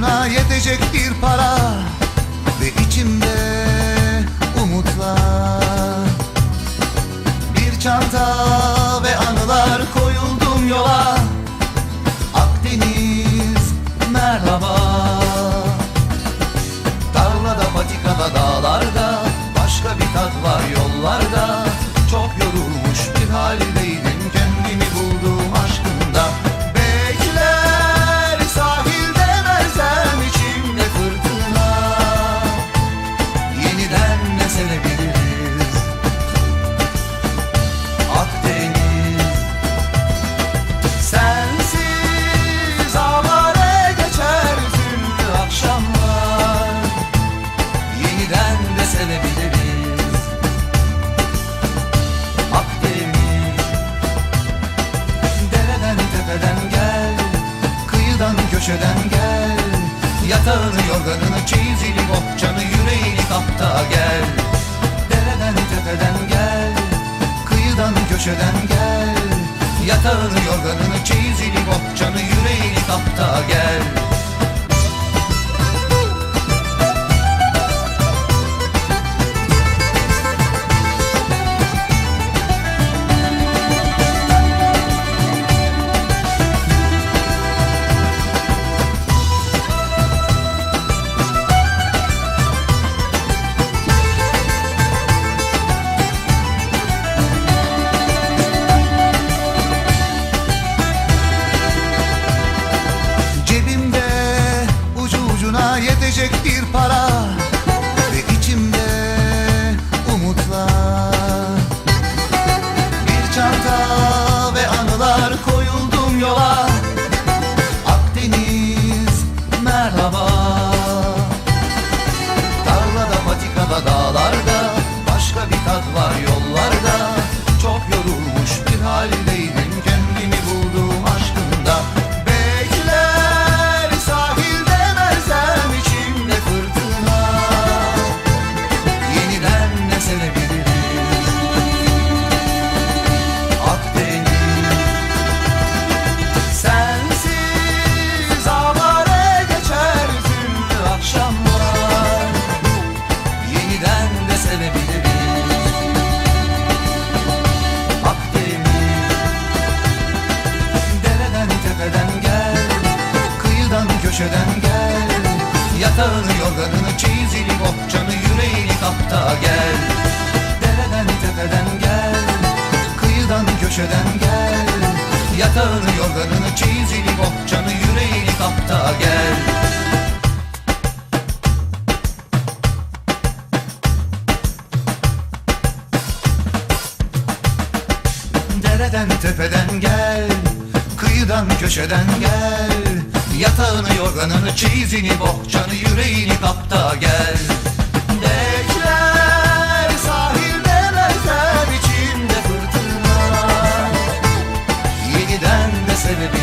ucuna yetecek bir para Ve içimde umutlar. Bir çanta ve anılar koyuldum yola köşeden gel. Yatağını yorganını çeyizini bohçanı yüreğini kapta gel. Dereden tepeden gel. Kıyıdan köşeden gel. Yatağını yorganını çeyizini bohçanı yüreğini kapta gel ucuna yetecek bir para Ve içimde umutlar bohçanı yüreğini kapta gel. Dereden tepeden gel. Kıyıdan köşeden gel. Yatağını yorganını çeyizini bohçanı yüreğini kapta gel. Dereden tepeden gel. Kıyıdan köşeden gel. Yatağını yorganını çeyizini bohçanı yüreğini kapta gel vicinity